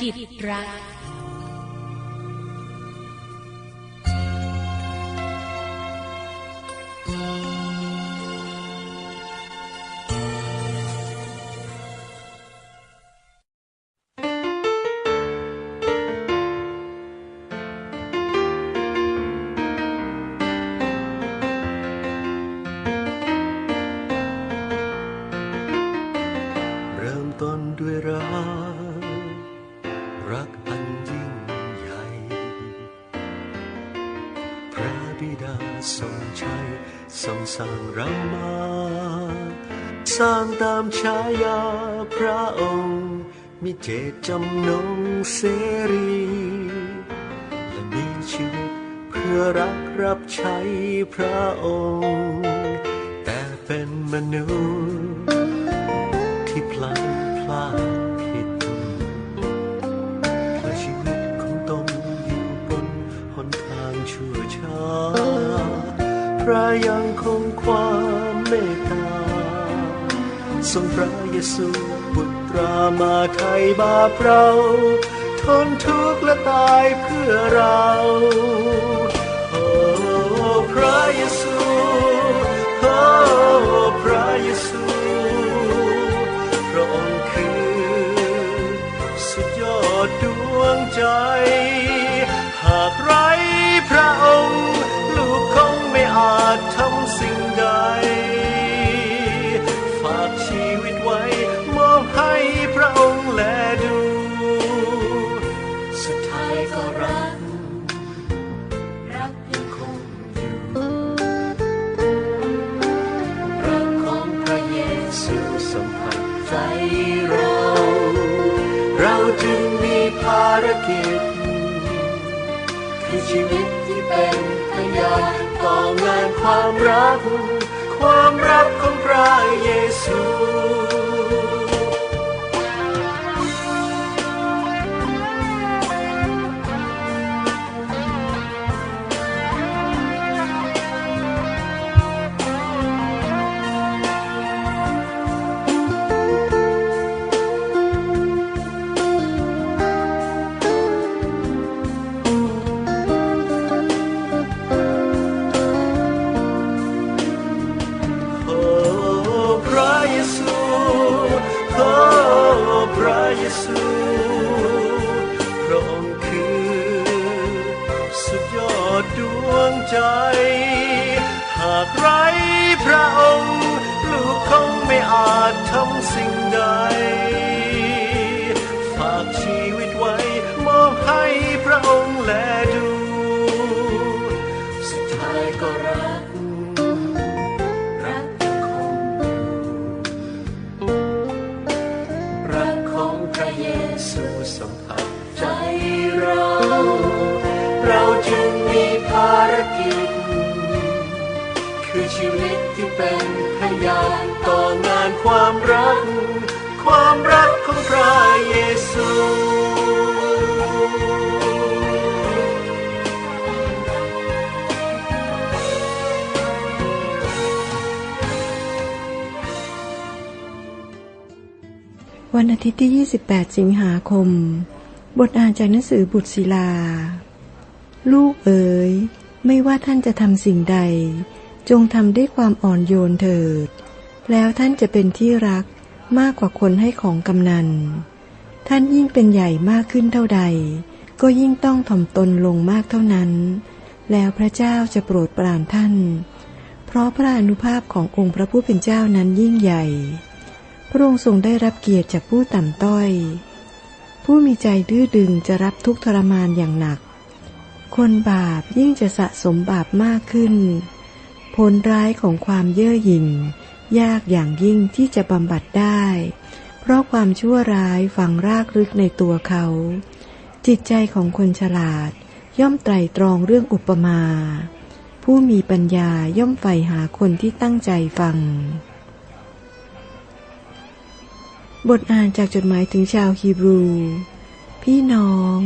กิจรัก จำนงเสรีและมีชีวิตเพื่อรักรับใช้พระองค์ แต่เป็นมนุษย์ ที่พลังพลาดผิดและชีวิตของตนอยู่บนหนทางชั่วช้าพระยังคงความเมตตาทรงพระเยซู ตรามาไทยบาปเราทนทุกข์และตายเพื่อเราโอ้พระเยซูโอ้พระเยซูพระองค์คือสุดยอดดวงใจ ความรัก ความรักของพระเยซูวันอาทิตย์ที่ 28 สิงหาคม บทอ่านจากหนังสือบุตรศิลา ลูกเอ๋ย ไม่ว่าท่านจะทำสิ่งใด จงทำด้วยความอ่อนโยนเถิด แล้วท่านจะเป็นที่รักมากกว่าคนให้ของกำนัน ท่านยิ่งเป็นใหญ่มากขึ้นเท่าใด ก็ยิ่งต้องถ่อมตนลงมากเท่านั้น แล้วพระเจ้าจะโปรดปรานท่าน เพราะพระอนุภาพขององค์พระผู้เป็นเจ้านั้นยิ่งใหญ่ พระองค์ทรงได้รับเกียรติจากผู้ต่ำต้อย ผู้มีใจดื้อดึงจะรับทุกทรมานอย่างหนัก คนบาปยิ่งจะสะสมบาปมากขึ้น ผลร้ายของความเย่อหยิ่ง ยากอย่างยิ่งที่จะบำบัดได้ เพราะความชั่วร้ายฝังรากลึกในตัวเขา จิตใจของคนฉลาดย่อมไตรตรองเรื่องอุปมา ผู้มีปัญญาย่อมใฝ่หาคนที่ตั้งใจฟัง บทอ่านจากจดหมายถึงชาวฮีบรู พี่น้อง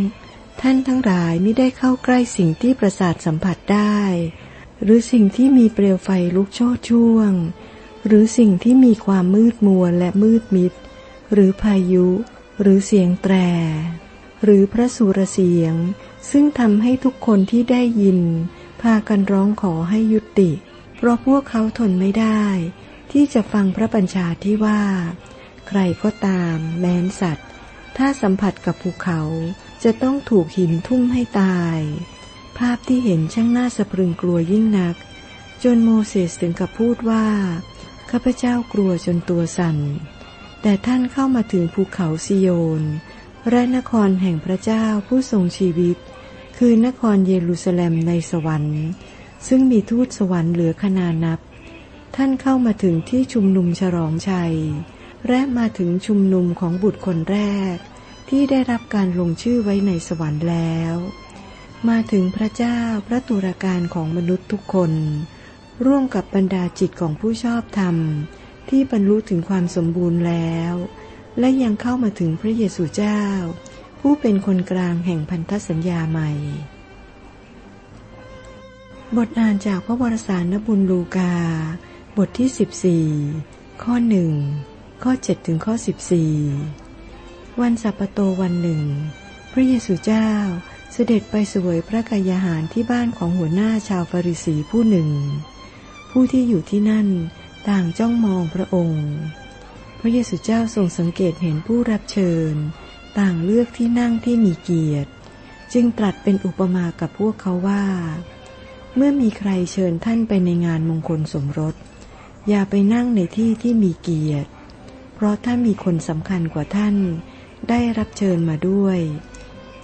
ท่านทั้งหลายไม่ได้เข้าใกล้สิ่งที่ประสาทสัมผัสได้ หรือสิ่งที่มีเปลวไฟลุกโชดช่วง หรือสิ่งที่มีความมืดมัวและมืดมิด หรือพายุ หรือเสียงแตร หรือพระสุรเสียง ซึ่งทำให้ทุกคนที่ได้ยิน พากันร้องขอให้ยุติ เพราะพวกเขาทนไม่ได้ ที่จะฟังพระบัญชาที่ว่า ใครก็ตามแม้นสัตว์ ถ้าสัมผัสกับภูเขาจะต้องถูกหินทุ่มให้ตาย ภาพที่เห็นช่างน่าสะพรึงกลัวยิ่งนัก จนโมเสสถึงกับพูดว่า ข้าพเจ้ากลัวจนตัวสั่น แต่ท่านเข้ามาถึงภูเขาซิโยนและนครแห่งพระเจ้าผู้ทรงชีวิต คือนครเยรูซาเล็มในสวรรค์ ซึ่งมีทูตสวรรค์เหลือขนานับ ท่านเข้ามาถึงที่ชุมนุมฉลองชัย และมาถึงชุมนุมของบุตรคนแรก ที่ได้รับการลงชื่อไว้ในสวรรค์แล้ว มาถึงพระเจ้าพระตุรการของมนุษย์ทุกคน ร่วมกับบรรดาจิตของผู้ชอบธรรม ที่บรรลุถึงความสมบูรณ์แล้ว และยังเข้ามาถึงพระเยซูเจ้า ผู้เป็นคนกลางแห่งพันธสัญญาใหม่ บทอ่านจากพระวรสารนบุญลูกา บทที่ 14 ข้อหนึ่งข้อ7ถึงข้อ 14 วันสัปปโตวันหนึ่ง พระเยซูเจ้าเสด็จไปสวยพระกายาหารที่บ้านของหัวหน้าชาวฟาริสีผู้หนึ่ง ผู้ที่อยู่ที่นั่นต่างจ้องมองพระองค์ พระเยซูเจ้าทรงสังเกตเห็นผู้รับเชิญ ต่างเลือกที่นั่งที่มีเกียรติ จึงตรัสเป็นอุปมากับพวกเขาว่า เมื่อมีใครเชิญท่านไปในงานมงคลสมรส อย่าไปนั่งในที่ที่มีเกียรติ เพราะถ้ามีคนสำคัญกว่าท่าน ได้รับเชิญมาด้วย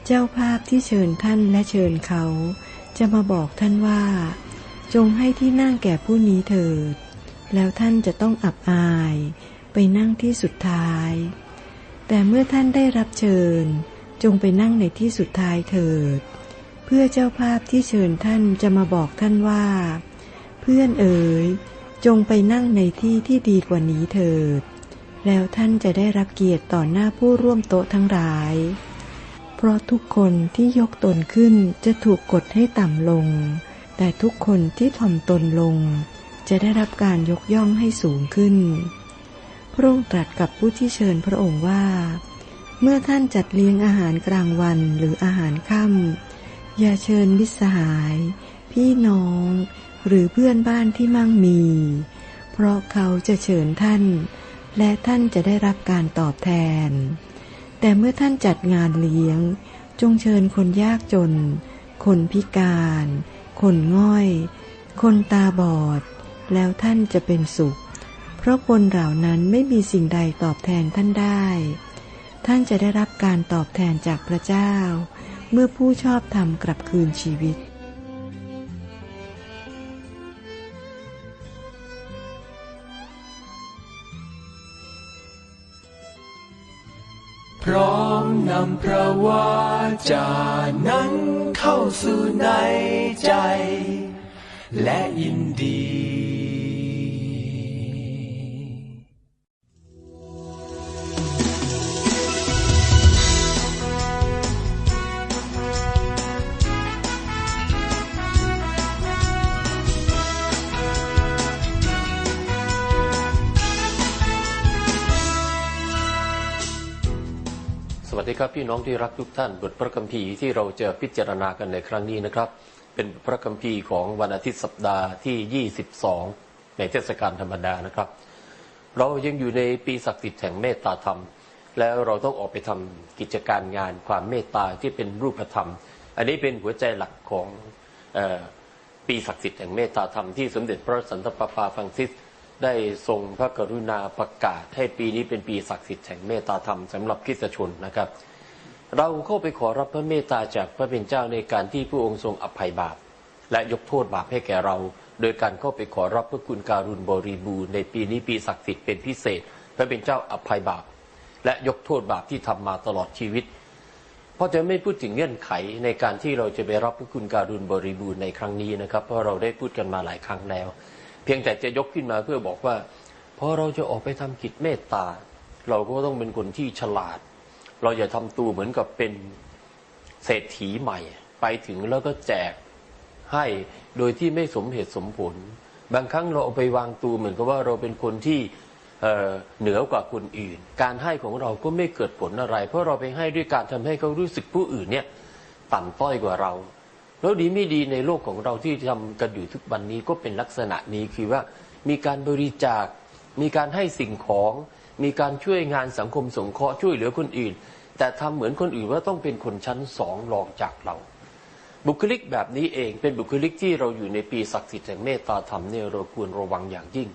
เจ้าภาพที่เชิญท่านและเชิญเขา จะมาบอกท่านว่า จงให้ที่นั่งแก่ผู้นี้เถิด แล้วท่านจะต้องอับอาย ไปนั่งที่สุดท้าย แต่เมื่อท่านได้รับเชิญ จงไปนั่งในที่สุดท้ายเถิด เพื่อเจ้าภาพที่เชิญท่านจะมาบอกท่านว่า เพื่อนเอ๋ย จงไปนั่งในที่ที่ดีกว่านี้เถิด แล้วท่านจะได้รับเกียรติต่อหน้าผู้ร่วมโต๊ะทั้งหลาย เพราะทุกคนที่ยกตนขึ้นจะถูกกดให้ต่ำลง แต่ทุกคนที่ถ่อมตนลง จะได้รับการยกย่องให้สูงขึ้น พระองค์ตรัสกับผู้ที่เชิญพระองค์ว่า เมื่อท่านจัดเลี้ยงอาหารกลางวันหรืออาหารค่ำอย่าเชิญมิตรสหาย พี่น้อง หรือเพื่อนบ้านที่มั่งมี เพราะเขาจะเชิญท่าน และท่านจะได้รับการตอบแทน แต่เมื่อท่านจัดงานเลี้ยง จงเชิญคนยากจน คนพิการ คนง่อย คนตาบอด แล้วท่านจะเป็นสุข เพราะคนเหล่านั้นไม่มีสิ่งใดตอบแทนท่านได้ ท่านจะได้รับการตอบแทนจากพระเจ้า เมื่อผู้ชอบธรรมกลับคืนชีวิต ร้อมนำพระวาจานั้นเข้าสู่ในใจ และยินดี ดีครับพี่น้องที่รักทุกท่านบทพระคัมภีร์ที่เราจะพิจารณากันในครั้งนี้นะครับ เป็นพระคัมภีร์ของวันอาทิตย์สัปดาห์ที่ 22 ในเทศกาลธรรมดานะครับ เรายังอยู่ในปีศักดิ์สิทธิ์แห่งเมตตาธรรม แล้วเราต้องออกไปทำกิจการงานความเมตตาที่เป็นรูปธรรม อันนี้เป็นหัวใจหลักของออปีศักดิ์สิทธิ์แห่งเมตตาธรรมที่สมเด็จพระสันตะปาปาฟรังซิส ได้ทรงพระกรุณาประกาศให้ปีนี้เป็นปีศักดิ์สิทธิ์แห่งเมตตาธรรมสำหรับคริสตชนนะครับ เราเข้าไปขอรับพระเมตตาจากพระเป็นเจ้าในการที่พระองค์ทรงอภัยบาป และยกโทษบาปให้แก่เรา โดยการเข้าไปขอรับพระคุณการุณบริบูรณ์ในปีนี้ปีศักดิ์สิทธิ์เป็นพิเศษ พระเป็นเจ้าอภัยบาป และยกโทษบาปที่ทำมาตลอดชีวิต เพราะจะไม่พูดถึงเงื่อนไขในการที่เราจะไปรับพระคุณการุณบริบูรณ์ในครั้งนี้นะครับ เพราะเราได้พูดกันมาหลายครั้งแล้ว พียงแต่จะยกขึ้นมาเพื่อบอกว่าพอเราจะออกไปทำกิจเมตตา เราก็ต้องเป็นคนที่ฉลาด เราอย่าทำตัวเหมือนกับเป็นเศรษฐีใหม่ ไปถึงแล้วก็แจกให้โดยที่ไม่สมเหตุสมผล บางครั้งเราเอาไปวางตัวเหมือนกับว่าเราเป็นคนที่เเหนือกว่าคนอื่น การให้ของเราก็ไม่เกิดผลอะไร เพราะเราไปให้ด้วยการทำให้เขารู้สึกผู้อื่นเนี่ยต่ำต้อยกว่าเรา แล้วดีไม่ดีในโลกของเราที่ทำกันอยู่ทุกวันนี้ก็เป็นลักษณะนี้คือว่ามีการบริจาค มีการให้สิ่งของ มีการช่วยงานสังคมสงเคราะห์ช่วยเหลือคนอื่น แต่ทำเหมือนคนอื่นว่าต้องเป็นคนชั้นสองรองจากเรา บุคลิกแบบนี้เองเป็นบุคลิกที่เราอยู่ในปีศักดิ์สิทธิ์แห่งเมตตาธรรมเนี่ยเราควรระวังอย่างยิ่ง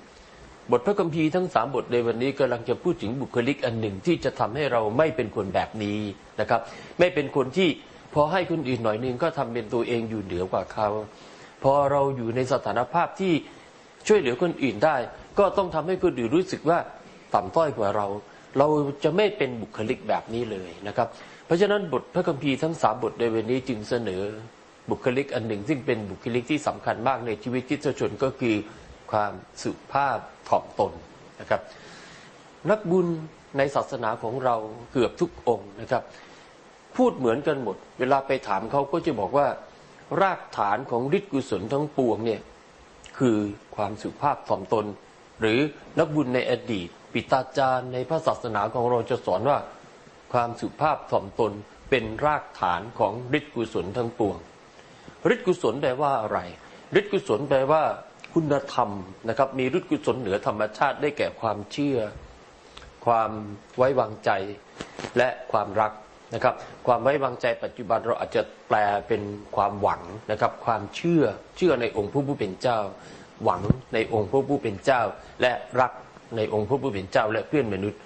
บทพระคัมภีร์ทั้งสามบทในวันนี้กำลังจะพูดถึงบุคลิกอันหนึ่งที่จะทำให้เราไม่เป็นคนแบบนี้นะครับ ไม่เป็นคนที่ พอให้คนอื่นหน่อยนึงก็ทำเป็นตัวเองอยู่เหนือกว่าเขาพอเราอยู่ในสถานภาพที่ช่วยเหลือคนอื่นได้ ก็ต้องทำให้คนอื่นรู้สึกว่าต่ำต้อยกว่าเรา เราจะไม่เป็นบุคลิกแบบนี้เลยนะครับ เพราะฉะนั้นบทพระคัมภีร์ทั้งสามบทในวันนี้จึงเสนอบุคลิกอันหนึ่ง ซึ่งเป็นบุคลิกที่สำคัญมากในชีวิตคริสตชนก็คือความสุภาพถ่อมตนนะครับ นักบุญในศาสนาของเราเกือบทุกองค์นะครับ พูดเหมือนกันหมด เวลาไปถามเขาก็จะบอกว่า รากฐานของฤทธิกุศลทั้งปวงเนี่ยคือความสุภาพถ่อมตน หรือนักบุญในอดีต ปิตาจารย์ในพระศาสนาของเราจะสอนว่า ความสุภาพถ่อมตนเป็นรากฐานของฤทธิกุศลทั้งปวงฤทธิกุศลแปลว่าอะไรฤทธิกุศลแปลว่าคุณธรรมนะครับมีฤทธิกุศลเหนือธรรมชาติได้แก่ความเชื่อ ความไว้วางใจและความรัก นะครับ ความไว้วางใจปัจจุบันเราอาจจะแปลเป็นความหวังนะครับ ความเชื่อเชื่อในองค์พระผู้เป็นเจ้า หวังในองค์พระผู้เป็นเจ้า และรักในองค์พระผู้เป็นเจ้า และเพื่อนมนุษย์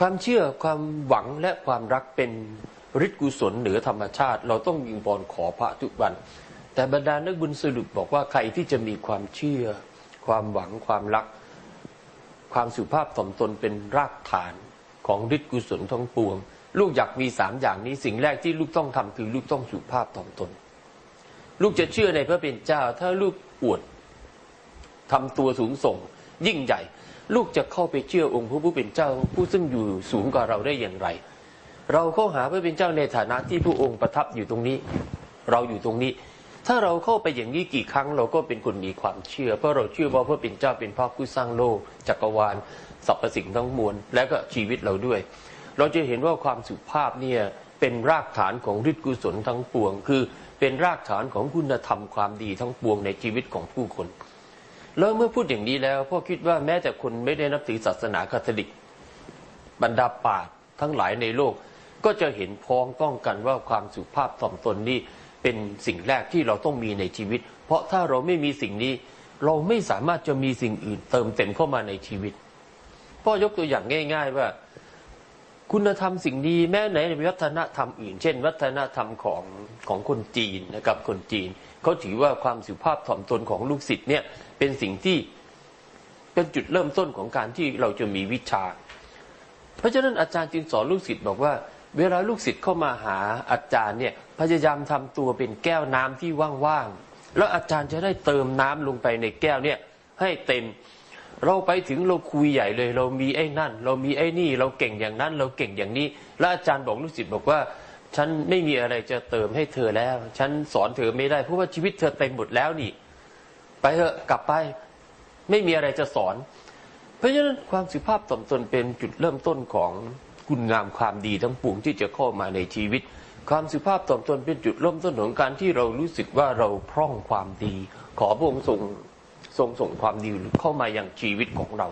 ความเชื่อความหวังและความรักเป็นฤทธิกุศลเหนือธรรมชาติ เราต้องยิงบอลขอพระทุกวัน แต่บรรดานักบุญสรุปบอกว่าใครที่จะมีความเชื่อ ความหวังความรัก ความสุภาพถ่อมตนเป็นรากฐานของฤทธิกุศลทั้งปวง ลูกอยากมีสามอย่างนี้สิ่งแรกที่ลูกต้องทำคือลูกต้องสุภาพถ่อมตน ลูกจะเชื่อในพระเป็นเจ้า ถ้าลูกอวดทำตัวสูงส่ง ยิ่งใหญ่ ลูกจะเข้าไปเชื่อองค์พระผู้เป็นเจ้า ผู้ซึ่งอยู่สูงกว่าเราได้อย่างไร เราเข้าหาพระเป็นเจ้าในฐานะที่พระองค์ประทับอยู่ตรงนี้ เราอยู่ตรงนี้ ถ้าเราเข้าไปอย่างนี้กี่ครั้ง เราก็เป็นคนมีความเชื่อ เพราะเราเชื่อว่าพระเป็นเจ้าเป็นพระผู้สร้างโลกจักรวาลสรรพสิ่งทั้งมวลและก็ชีวิตเราด้วย เราจะเห็นว่าความสุภาพเนี่ยเป็นรากฐานของฤทธิกุศลทั้งปวง คือเป็นรากฐานของคุณธรรมความดีทั้งปวงในชีวิตของผู้คน แล้วเมื่อพูดอย่างนี้แล้วพ่อคิดว่าแม้แต่คนไม่ได้นับถือศาสนาคาทอลิก บรรดาปาชญ์ทั้งหลายในโลก ก็จะเห็นพ้องต้องกันว่าความสุภาพถ่อมตนนี่เป็นสิ่งแรกที่เราต้องมีในชีวิต เพราะถ้าเราไม่มีสิ่งนี้ เราไม่สามารถจะมีสิ่งอื่นเติมเต็มเข้ามาในชีวิตพ่อยกตัวอย่างง่าย ๆ ว่า คุณธรรมสิ่งนี้แม้ไหนในวัฒนธรรมอื่น เช่น วัฒนธรรมของของคนจีนนะครับคนจีนเขาถือว่าความสุภาพถ่อมตนของลูกศิษย์เนี่ยเป็นสิ่งที่เป็นจุดเริ่มต้นของการที่เราจะมีวิชา เพราะฉะนั้นอาจารย์จึงสอนลูกศิษย์บอกว่า เวลาลูกศิษย์เข้ามาหาอาจารย์เนี่ยพยายามทำตัวเป็นแก้วน้ำที่ว่างๆแล้วอาจารย์จะได้เติมน้ำลงไปในแก้วเนี่ยให้เต็ม เราไปถึงเราคุยใหญ่เลย เรามีไอ้นั่น เรามีไอ้นี่ เราเก่งอย่างนั้น เราเก่งอย่างนี้แล้วอาจารย์บอกลูกศิษย์บอกว่า ฉันไม่มีอะไรจะเติมให้เธอแล้ว ฉันสอนเธอไม่ได้เพราะว่าชีวิตเธอเต็มหมดแล้วนี่ ไปเถอะกลับไป ไม่มีอะไรจะสอน เพราะฉะนั้นความสุภาพต่อมตนเป็นจุดเริ่มต้นของคุณงามความดีทั้งปวงที่จะเข้ามาในชีวิต ความสุภาพต่อมตนเป็นจุดเริ่มต้นของการที่เรารู้สึกว่าเราพร่องความดี ขอพระองค์ทรง ทรงส่งความดีเข้ามาอย่างชีวิตของเรา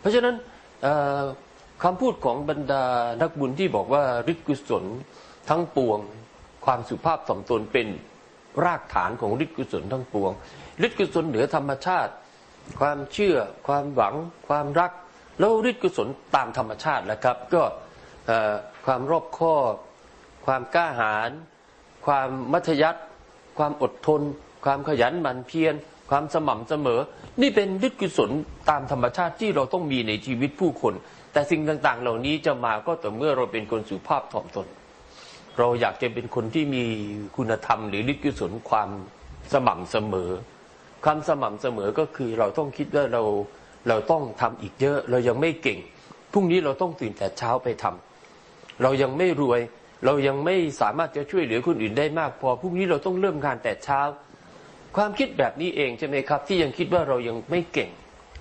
เพราะฉะนั้นคำพูดของบรรดานักบุญที่บอกว่าฤทธิกุศลทั้งปวง ความสุภาพต่อมตนเป็นรากฐานของฤทธิกุศลทั้งปวงฤทธิกุศลเหนือธรรมชาติ ความเชื่อ ความหวัง ความรัก แล้วฤทธิกุศลตามธรรมชาติแหละครับ ก็ความรอบคอบความกล้าหาญความมัธยัติความอดทน ความขยันหมั่นเพียร ความสม่ำเสมอ นี่เป็นฤทธิกุศลตามธรรมชาติที่เราต้องมีในชีวิตผู้คน แต่สิ่งต่างๆ เหล่านี้จะมาก็ต่อเมื่อเราเป็นคนสุภาพถ่อมตน เราอยากจะเป็นคนที่มีคุณธรรม หรือฤทธิกุศลความสม่ำเสมอ ความสม่ำเสมอก็คือเราต้องคิดว่าเราเราต้องทำอีกเยอะเรายังไม่เก่งพรุ่งนี้เราต้องตื่นแต่เช้าไปทำเรายังไม่รวย เรายังไม่สามารถจะช่วยเหลือคนอื่นได้มากพอพรุ่งนี้เราต้องเริ่มงานแต่เช้า ความคิดแบบนี้เองใช่ไหมครับ ที่ยังคิดว่าเรายังไม่เก่ง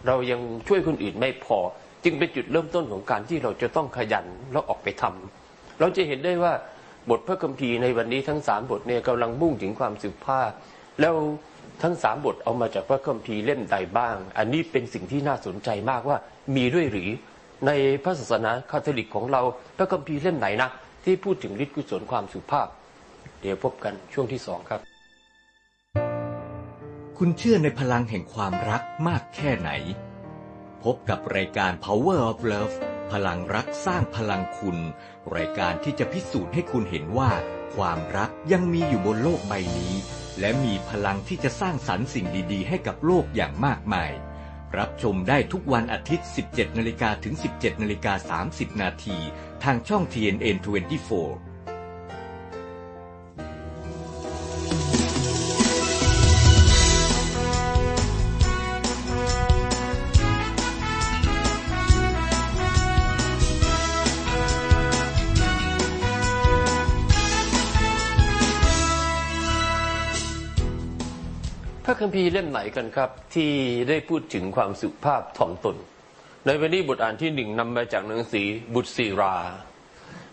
เรายังช่วยคนอื่นไม่พอ จึงเป็นจุดเริ่มต้นของการที่เราจะต้องขยันแล้วออกไปทำเราจะเห็นได้ว่าบทพระคัมภีร์ในวันนี้ทั้งสามบทเนี่ยกำลังมุ่งถึงความสุภาพ แล้วทั้งสามบทเอามาจากพระคัมภีร์เล่มใดบ้าง อันนี้เป็นสิ่งที่น่าสนใจมากว่ามีด้วยหรือในพระศาสนาคาทอลิกของเราพระคัมภีร์เล่มไหนนะที่พูดถึงฤทธิกุศลความสุภาพ เดี๋ยวพบกันช่วงที่สองครับ คุณเชื่อในพลังแห่งความรักมากแค่ไหน พบกับรายการ Power of Love พลังรักสร้างพลังคุณ รายการที่จะพิสูจน์ให้คุณเห็นว่า ความรักยังมีอยู่บนโลกใบนี้ และมีพลังที่จะสร้างสรรค์สิ่งดีๆ ให้กับโลกอย่างมากมาย รับชมได้ทุกวันอาทิตย์ 17นาฬิกาถึง 17นาฬิกา30นาทีทางช่อง TNN 24 คัมภีร์เล่มไหนกันครับ ที่ได้พูดถึงความสุภาพถ่อมตน ในวันนี้บทอ่านที่หนึ่งนำมาจากหนังสือบุตรศิรา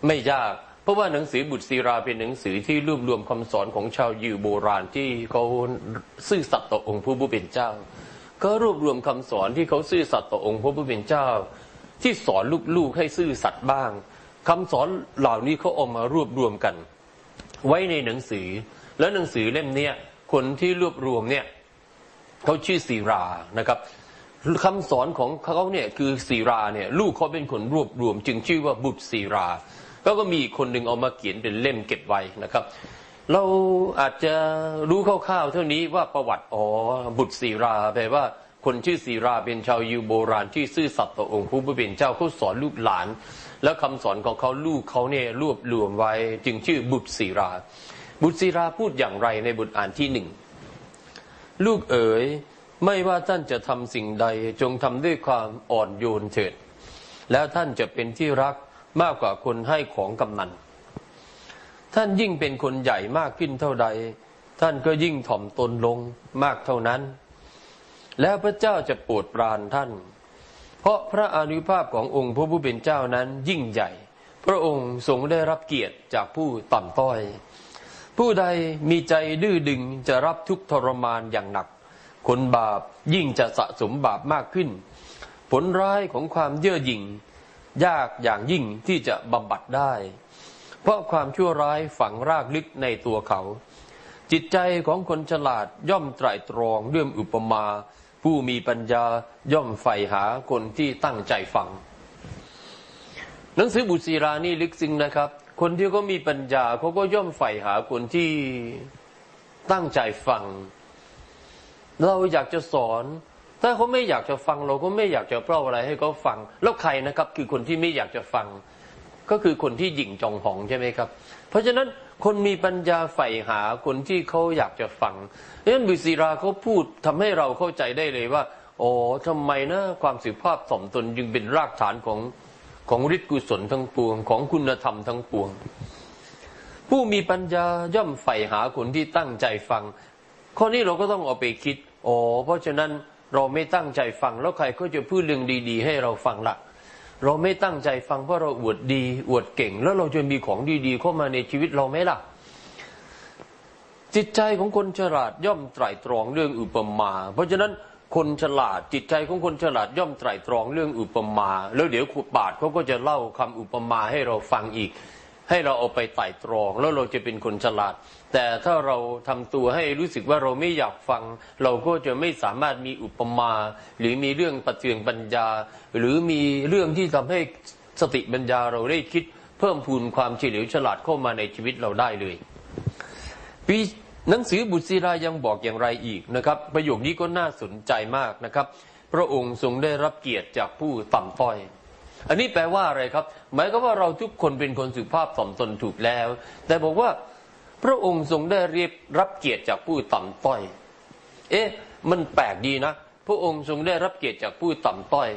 ไม่ยาก เพราะว่าหนังสือบุตรศิราเป็นหนังสือที่รวบรวมคำสอนของชาวยิวโบราณที่เขาซื่อสัตย์ต่อองค์พระผู้เป็นเจ้า ก็รวบรวมคำสอนที่เขาซื่อสัตย์ต่อองค์พระผู้เป็นเจ้า ที่สอนลูกๆให้ซื่อสัตย์บ้างคำสอนเหล่านี้เขาเอามารวบรวมกัน ไว้ในหนังสือ แล้วหนังสือเล่มเนี้ยคนที่รวบรวมเนี่ย เขาชื่อศิรานะครับคำสอนของเขาเนี่ยคือศิราเนี่ยลูกเขาเป็นคนรวบรวม จึงชื่อว่าบุตรศิราแล้วก็มีคนหนึ่งเอามาเขียนเป็นเล่มเก็บไว้นะครับ เราอาจจะรู้คร่าวๆเท่านี้ว่าประวัติอ๋อบุตรศิราแปลว่าคนชื่อศิราเป็นชาวยิวโบราณที่ซื่อสัตย์ต่อองค์พระผู้เป็นเจ้าเขาสอนลูกหลาน แล้วคำสอนของเขาลูกเขาเนี่ยรวบรวมไว้ จึงชื่อบุตรศิรา บุตรศิราพูดอย่างไรในบทอ่านที่หนึ่ง ลูกเอ๋ยไม่ว่าท่านจะทำสิ่งใดจงทำด้วยความอ่อนโยนเถิด แล้วท่านจะเป็นที่รักมากกว่าคนให้ของกำนัน ท่านยิ่งเป็นคนใหญ่มากขึ้นเท่าใด ท่านก็ยิ่งถ่อมตนลงมากเท่านั้น แล้วพระเจ้าจะโปรดปรานท่าน เพราะพระอนุภาพขององค์พระผู้เป็นเจ้านั้นยิ่งใหญ่ พระองค์ทรงได้รับเกียรติจากผู้ต่ำต้อย ผู้ใดมีใจดื้อดึงจะรับทุกทรมานอย่างหนัก คนบาปยิ่งจะสะสมบาปมากขึ้น ผลร้ายของความเย่อหยิ่ง ยากอย่างยิ่งที่จะบำบัดได้ เพราะความชั่วร้ายฝังรากลึกในตัวเขา จิตใจของคนฉลาดย่อมไตร่ตรองเรื่องอุปมา ผู้มีปัญญาย่อมใฝ่หาคนที่ตั้งใจฟัง หนังสือบุตรีรานี่ลึกซึ้งนะครับ คนที่เขามีปัญญาเขาก็ย่อมใฝ่หาคนที่ตั้งใจฟัง เราอยากจะสอน ถ้าเขาไม่อยากจะฟัง เราก็ไม่อยากจะเล่าอะไรให้เขาฟัง แล้วใครนะครับ คือคนที่ไม่อยากจะฟัง ก็คือคนที่หยิ่งจองหองใช่ไหมครับ เพราะฉะนั้นคนมีปัญญาใฝ่หาคนที่เขาอยากจะฟังดังนั้นบุษีราเขาพูดทำให้เราเข้าใจได้เลยว่า โอ้ทำไมนะ ความสุภาพถ่อมตนจึงเป็นรากฐานของ ของฤทธิกุศลทั้งปวง ของคุณธรรมทั้งปวง ผู้มีปัญญาย่อมใฝ่หาคนที่ตั้งใจฟัง ข้อนี้เราก็ต้องเอาไปคิดอ๋อเพราะฉะนั้นเราไม่ตั้งใจฟัง แล้วใครก็จะพูดเรื่องดี ๆ ให้เราฟังละเราไม่ตั้งใจฟังเพราะเราอวดดี อวดเก่ง แล้วเราจะมีของดีๆ เข้ามาในชีวิตเราไหมล่ะ จิตใจของคนฉลาดย่อมไตร่ตรองเรื่องอุปมา เพราะฉะนั้น คนฉลาดจิตใจของคนฉลาดย่อมไตร่ตรองเรื่องอุปมา แล้วเดี๋ยวขุดบาทเขาก็จะเล่าคำอุปมาให้เราฟังอีก ให้เราเอาไปไต่ตรองแล้วเราจะเป็นคนฉลาด แต่ถ้าเราทำตัวให้รู้สึกว่าเราไม่อยากฟัง เราก็จะไม่สามารถมีอุปมา หรือมีเรื่องประเทืองปัญญา หรือมีเรื่องที่ทำให้สติปัญญาเราได้คิด เพิ่มพูนความเฉลียวฉลาดเข้ามาในชีวิตเราได้เลยปี หนังสือบุตรศิรายังบอกอย่างไรอีกนะครับ ประโยคนี้ก็น่าสนใจมากนะครับ พระองค์ทรงได้รับเกียรติจากผู้ต่ำต้อย อันนี้แปลว่าอะไรครับ หมายก็ว่าเราทุกคนเป็นคนสุภาพถ่อมตนถูกแล้ว แต่บอกว่าพระองค์ทรงได้เรียบรับเกียรติจากผู้ต่ำต้อย เอ๊ะ มันแปลกดีนะ พระองค์ทรงได้รับเกียรติจากผู้ต่ำต้อย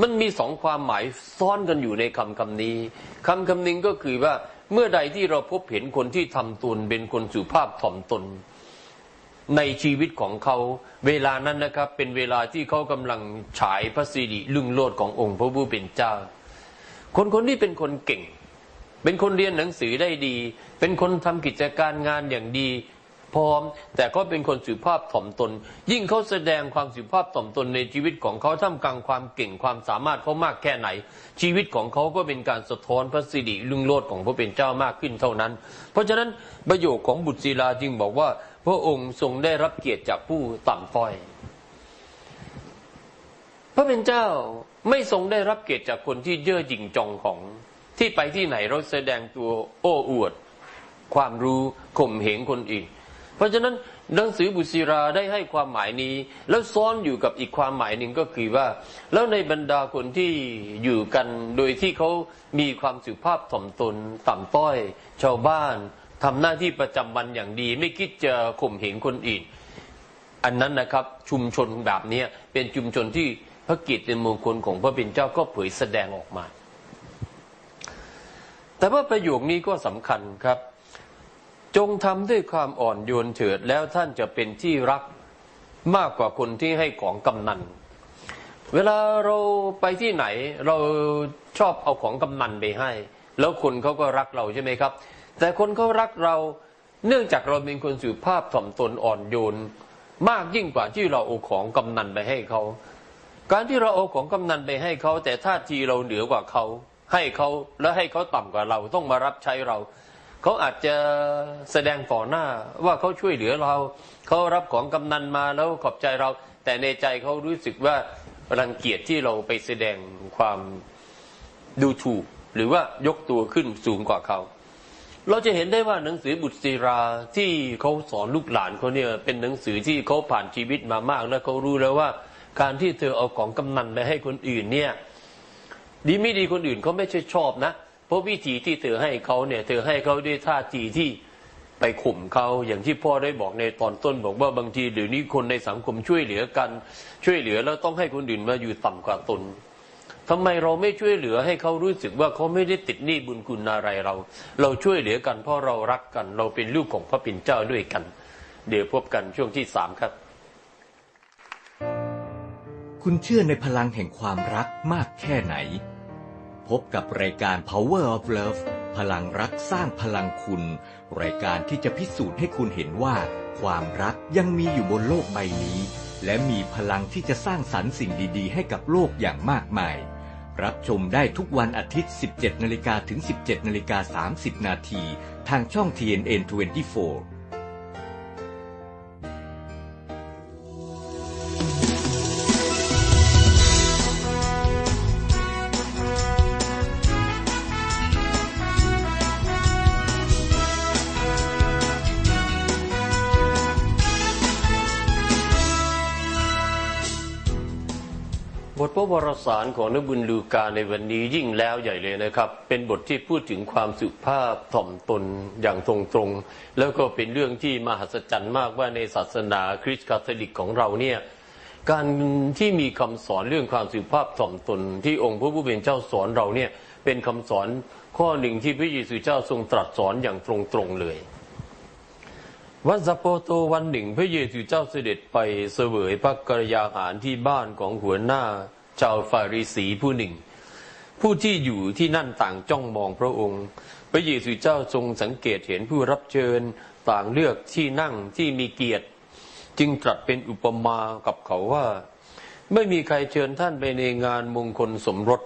มันมีสองความหมายซ้อนกันอยู่ในคำคำนี้คำคำนึงก็คือว่า เมื่อใดที่เราพบเห็นคนที่ทำตนเป็นคนสุภาพถ่อมตน ในชีวิตของเขาเวลานั้นนะครับเป็นเวลาที่เขากำลังฉายพระสิริลึงโลดขององค์พระผู้เป็นเจ้า คนคนนี้เป็นคนเก่ง เป็นคนเรียนหนังสือได้ดี เป็นคนทำกิจการงานอย่างดี พร้อม แต่ก็เป็นคนสุภาพถ่อมตน ยิ่งเขาแสดงความสุภาพถ่อมตนในชีวิตของเขาท่ามกลางความเก่งความสามารถเขามากแค่ไหน ชีวิตของเขาก็เป็นการสะท้อนพระสิริลุงโลดของพระเป็นเจ้ามากขึ้นเท่านั้น เพราะฉะนั้นประโยคของบุตรศิลาจึงบอกว่า พระองค์ทรงได้รับเกียรติจากผู้ต่ำต้อย พระเป็นเจ้าไม่ทรงได้รับเกียรติจากคนที่เย่อหยิ่งจองของที่ไปที่ไหนเราแสดงตัวโอ้อวด ความรู้ข่มเหงคนอื่น เพราะฉะนั้นหนังสือบุษีราได้ให้ความหมายนี้ แล้วซ้อนอยู่กับอีกความหมายหนึ่งก็คือว่า แล้วในบรรดาคนที่อยู่กันโดยที่เขามีความสุภาพถ่อมตนต่ำต้อย ชาวบ้านทำหน้าที่ประจำวันอย่างดี ไม่คิดจะข่มเหงคนอื่น อันนั้นนะครับชุมชนแบบนี้เป็นชุมชนที่พระกียรติมงคลของพระเป็นเจ้าก็เผยแสดงออกมา แต่ว่าประโยคนี้ก็สำคัญครับ จงทำด้วยความอ่อนโยนเถิดแล้วท่านจะเป็นที่รักมากกว่าคนที่ให้ของกำนัน เวลาเราไปที่ไหนเราชอบเอาของกำนันไปให้ แล้วคนเขาก็รักเราใช่ไหมครับ แต่คนเขารักเราเนื่องจากเราเป็นคนสุภาพถ่อมตนอ่อนโยน มากยิ่งกว่าที่เราเอาของกำนันไปให้เขาการที่เราเอาของกำนันไปให้เขาแต่ท่าทีเราเหนือกว่าเขา ให้เขาแล้วให้เขาต่ำกว่าเราต้องมารับใช้เรา เขาอาจจะแสดงต่อหน้าว่าเขาช่วยเหลือเรา เขารับของกำนันมาแล้วขอบใจเรา แต่ในใจเขารู้สึกว่ารังเกียจที่เราไปแสดงความดูถูก หรือว่ายกตัวขึ้นสูงกว่าเขาเราจะเห็นได้ว่าหนังสือบุตรศิราที่เขาสอนลูกหลานเขาเนี่ยเป็นหนังสือที่เขาผ่านชีวิตมามากแล้วเขารู้แล้วว่า การที่เธอเอาของกำนันไปให้คนอื่นเนี่ย ดีไม่ดีคนอื่นเขาไม่ใช่ชอบนะ เพราะวิธีที่เธอให้เขาเนี่ย เธอให้เขาด้วยท่าทีที่ไปข่มเขาอย่างที่พ่อได้บอกในตอนต้นบอกว่าบางทีเดี๋ยวนี้คนในสังคมช่วยเหลือกันช่วยเหลือแล้วต้องให้คนอื่นมาอยู่ต่ำกว่าตนทำไมเราไม่ช่วยเหลือให้เขารู้สึกว่าเขาไม่ได้ติดหนี้บุญคุณอะไรเรา เราช่วยเหลือกันเพราะเรารักกัน เราเป็นลูกของพระปิ่นเจ้าด้วยกัน เดี๋ยวพบกันช่วงที่สามครับ คุณเชื่อในพลังแห่งความรักมากแค่ไหน พบกับรายการ Power of Love พลังรักสร้างพลังคุณ รายการที่จะพิสูจน์ให้คุณเห็นว่า ความรักยังมีอยู่บนโลกใบนี้ และมีพลังที่จะสร้างสรรค์สิ่งดี ๆ ให้กับโลกอย่างมากมาย รับชมได้ทุกวันอาทิตย์ 17นาฬิกาถึง 17นาฬิกา30นาทีทางช่อง TNN 24 สารของนบุญลูกาในวันนี้ยิ่งแล้วใหญ่เลยนะครับ เป็นบทที่พูดถึงความสุภาพถ่อมตนอย่างตรงๆ แล้วก็เป็นเรื่องที่มหัศจรรย์มากว่าในศาสนาคริสต์คาทอลิกของเราเนี่ยการที่มีคำสอนเรื่องความสุภาพถ่อมตน ที่องค์พระผู้เป็นเจ้าสอนเราเนี่ยเป็นคำสอนข้อหนึ่งที่พระเยซูเจ้าทรงตรัสสอนอย่างตรงๆเลยวันสปโปโตวันหนึ่งพระเยซูเจ้าเสด็จไปเสวยพระกรยาหารที่บ้านของหัวหน้า ชาวฟาริสีผู้หนึ่ง ผู้ที่อยู่ที่นั่นต่างจ้องมองพระองค์ พระเยซูเจ้าทรงสังเกตเห็นผู้รับเชิญต่างเลือกที่นั่งที่มีเกียรติ จึงตรัสเป็นอุปมากับเขาว่า ไม่มีใครเชิญท่านไปในงานมงคลสมรส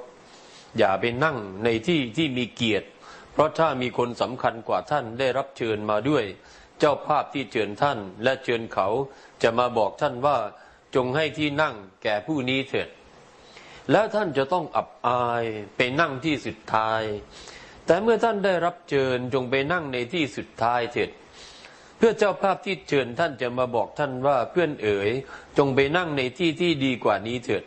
อย่าไปนั่งในที่ที่มีเกียรติ เพราะถ้ามีคนสำคัญกว่าท่านได้รับเชิญมาด้วย เจ้าภาพที่เชิญท่านและเชิญเขาจะมาบอกท่านว่าจงให้ที่นั่งแก่ผู้นี้เถิด แล้วท่านจะต้องอับอายไปนั่งที่สุดท้าย แต่เมื่อท่านได้รับเชิญจงไปนั่งในที่สุดท้ายเถิดเพื่อเจ้าภาพที่เชิญท่านจะมาบอกท่านว่าเพื่อนเอ๋ย จงไปนั่งในที่ที่ดีกว่านี้เถิด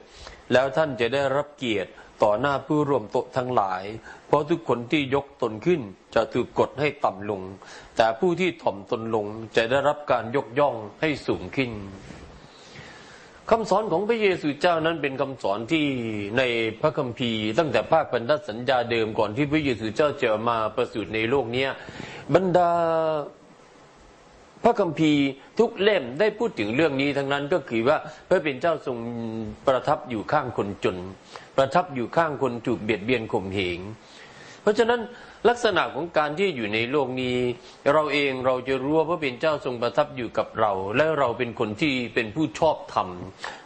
แล้วท่านจะได้รับเกียรติต่อหน้าผู้ร่วมโต๊ะทั้งหลาย เพราะทุกคนที่ยกตนขึ้นจะถูกกดให้ต่ำลง แต่ผู้ที่ถ่อมตนลงจะได้รับการยกย่องให้สูงขึ้น คำสอนของพระเยซูเจ้านั้นเป็นคำสอนที่ในพระคัมภีร์ ตั้งแต่ภาคพันธสัญญาเดิมก่อนที่พระเยซูเจ้าจะมาประสูติในโลกนี้บรรดาพระคัมภีร์ทุกเล่มได้พูดถึงเรื่องนี้ทั้งนั้นก็คือว่าพระเป็นเจ้าทรงประทับอยู่ข้างคนจน ประทับอยู่ข้างคนถูกเบียดเบียนข่มเหงเพราะฉะนั้น ลักษณะของการที่อยู่ในโลกนี้ เราเองเราจะรู้ว่าพระเป็นเจ้าทรงประทับอยู่กับเรา และเราเป็นคนที่เป็นผู้ชอบธรรม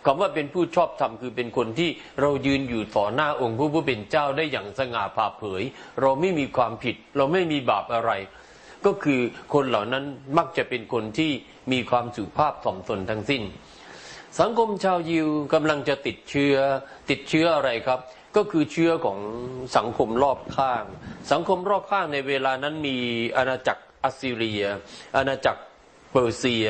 คำว่าเป็นผู้ชอบธรรมคือเป็นคนที่เรายืนอยู่ต่อหน้าองค์พระผู้เป็นเจ้าได้อย่างสง่าผ่าเผย เราไม่มีความผิด เราไม่มีบาปอะไร ก็คือคนเหล่านั้นมักจะเป็นคนที่มีความสุภาพถ่อมตนทั้งสิ้น สังคมชาวยิวกำลังจะติดเชื้อติดเชื้ออะไรครับ ก็คือเชื้อของสังคมรอบข้าง สังคมรอบข้างในเวลานั้นมีอาณาจักรอัสซีเรีย อาณาจักรเปอร์เซีย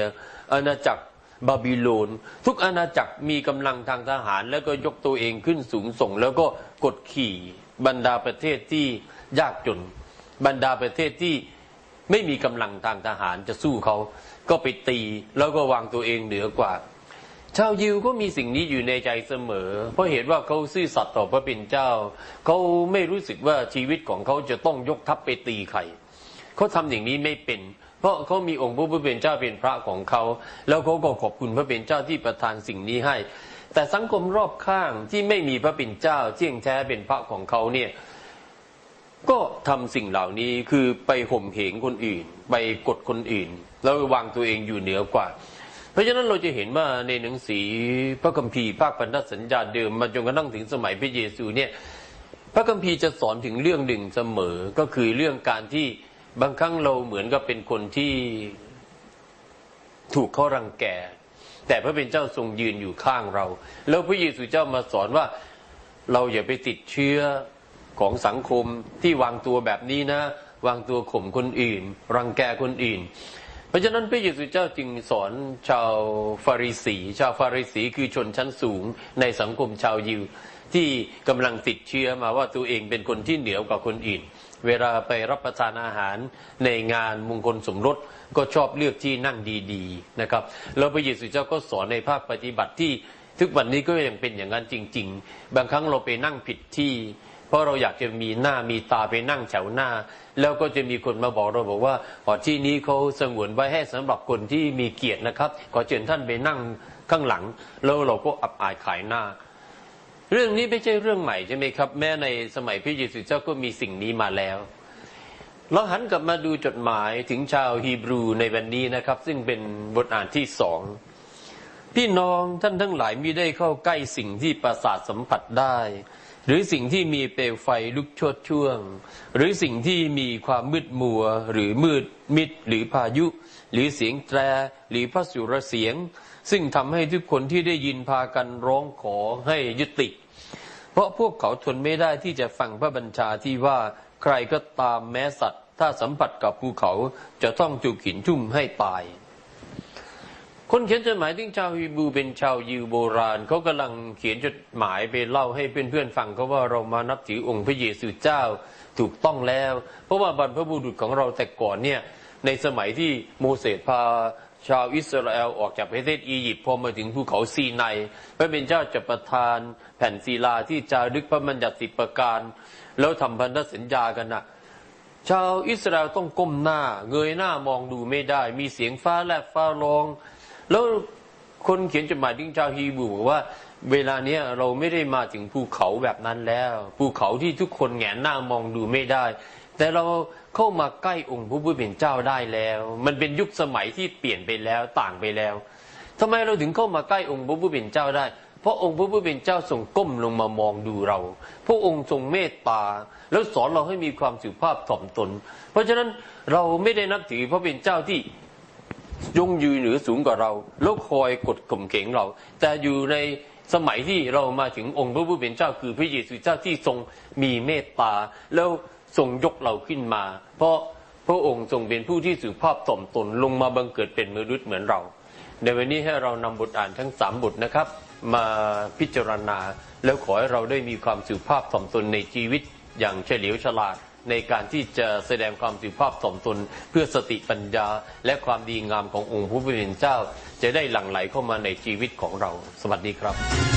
อาณาจักรบาบิโลน ทุกอาณาจักรมีกำลังทางทหาร แล้วก็ยกตัวเองขึ้นสูงส่ง แล้วก็กดขี่บรรดาประเทศที่ยากจน บรรดาประเทศที่ไม่มีกำลังทางทหารจะสู้เขาก็ไปตีแล้วก็วางตัวเองเหนือกว่า ชาวยิวก็มีสิ่งนี้อยู่ในใจเสมอ เพราะเหตุว่าเขาซื่อสัตย์ต่อพระเป็นเจ้า เขาไม่รู้สึกว่าชีวิตของเขาจะต้องยกทัพไปตีใครเขาทำอย่างนี้ไม่เป็น เพราะเขามีองค์พระผู้เป็นเจ้าเป็นพระของเขา แล้วเขาก็ขอบคุณพระเป็นเจ้าที่ประทานสิ่งนี้ให้ แต่สังคมรอบข้างที่ไม่มีพระเป็นเจ้าเที่ยงแท้เป็นพระของเขาเนี่ยก็ทำสิ่งเหล่านี้คือไปข่มเหงคนอื่น ไปกดคนอื่น แล้ววางตัวเองอยู่เหนือกว่า ราะฉะนั้นเราจะเห็นว่าในหนังสือพระคัมภีร์ภาคพันธสัญญาเดิมมาจนกระทั่งถึงสมัยพระเยซูเนี่ยพระคัมภีร์จะสอนถึงเรื่องหนึ่งเสมอก็คือเรื่องการที่บางครั้งเราเหมือนกับเป็นคนที่ถูกเขารังแก แต่พระเป็นเจ้าทรงยืนอยู่ข้างเรา แล้วพระเยซูเจ้ามาสอนว่าเราอย่าไปติดเชื้อของสังคมที่วางตัวแบบนี้นะ วางตัวข่มคนอื่น รังแกคนอื่น เพราะฉะนั้นพระเยซูเจ้าจึงสอนชาวฟาริสี ชาวฟาริสีคือชนชั้นสูงในสังคมชาวยิว ที่กำลังติดเชื้อมาว่าตัวเองเป็นคนที่เหนือกว่าคนอื่น เวลาไปรับประทานอาหารในงานมงคลสมรสก็ชอบเลือกที่นั่งดีๆนะครับแล้วพระเยซูเจ้าก็สอนในภาคปฏิบัติที่ทุกวันนี้ก็ยังเป็นอย่างนั้นจริง ๆ บางครั้งเราไปนั่งผิดที่ เพราะเราอยากจะมีหน้ามีตาไปนั่งแถวหน้า แล้วก็จะมีคนมาบอกเราบอกว่าอ๋อที่นี้เขาสงวนไว้ให้สำหรับคนที่มีเกียรตินะครับ ขอเชิญท่านไปนั่งข้างหลัง แล้วเราก็อับอายขายหน้า เรื่องนี้ไม่ใช่เรื่องใหม่ใช่ไหมครับ แม้ในสมัยพระเยซูเจ้าก็มีสิ่งนี้มาแล้วเราหันกลับมาดูจดหมายถึงชาวฮีบรูในวันนี้นะครับ ซึ่งเป็นบทอ่านที่สองพี่น้องท่านทั้งหลายมิได้เข้าใกล้สิ่งที่ประสาทสัมผัสได้ หรือสิ่งที่มีเปลวไฟลุกชดช่วง หรือสิ่งที่มีความมืดมัว หรือมืดมิดหรือพายุ หรือเสียงแตร หรือพระสุรเสียง ซึ่งทำให้ทุกคนที่ได้ยินพากันร้องขอให้ยุติ เพราะพวกเขาทนไม่ได้ที่จะฟังพระบัญชาที่ว่าใครก็ตามแม้สัตว์ ถ้าสัมผัสกับภูเขาจะต้องถูกหินทุ่มให้ตาย คนเขียนจดหมายถึงชาวฮีบรูเป็นชาวยิวโบราณเขากำลังเขียนจดหมายไปเล่าให้เพื่อนๆฟังเขาว่าเรามานับถือองค์พระเยซูเจ้าถูกต้องแล้ว เพราะว่าบรรพบุรุษของเราแต่ก่อนเนี่ยในสมัยที่โมเสสพาชาวอิสราเอลออกจากประเทศอียิปต์พอมาถึงภูเขาซีไนพระเป็นเจ้าจะประทานแผ่นศิลาที่จารึกพระบัญญัติสิบประการ แล้วทำพันธสัญญากันนะชาวอิสราเอลต้องก้มหน้า เงยหน้ามองดูไม่ได้ มีเสียงฟ้าแลบฟ้าร้อง แล้วคนเขียนจดหมายถึงชาวฮีบรูบอกว่า เวลาเนี้ยเราไม่ได้มาถึงภูเขาแบบนั้นแล้วภูเขาที่ทุกคนแหงนหน้ามองดูไม่ได้ แต่เราเข้ามาใกล้องค์พระผู้เป็นเจ้าได้แล้ว มันเป็นยุคสมัยที่เปลี่ยนไปแล้วต่างไปแล้วทำไมเราถึงเข้ามาใกล้องค์พระผู้เป็นเจ้าได้เพราะองค์พระผู้เป็นเจ้าทรงก้มลงมามองดูเรา พระองค์ทรงเมตตา แล้วสอนเราให้มีความสุภาพถ่อมตน เพราะฉะนั้นเราไม่ได้นับถือพระเป็นเจ้าที่ ยงยืนหรือสูงกว่าเราแล้วคอยกดข่มเข่งเรา แต่อยู่ในสมัยที่เรามาถึงองค์พระผู้เป็นเจ้าคือพระเยซูเจ้าที่ทรงมีเมตตาแล้วทรงยกเราขึ้นมา เพราะพระองค์ทรงเป็นผู้ที่สุภาพถ่อมตนลงมาบังเกิดเป็นมนุษย์เหมือนเรา ในวันนี้ให้เรานำบทอ่านทั้งสามบทนะครับ มาพิจารณา แล้วขอให้เราได้มีความสุภาพถ่อมตนในชีวิตอย่างเฉลียวฉลาด ในการที่จะแสดงความสุภาพสมตนเพื่อสติปัญญา และความดีงามขององค์พระผู้เป็นเจ้า จะได้หลั่งไหลเข้ามาในชีวิตของเรา สวัสดีครับ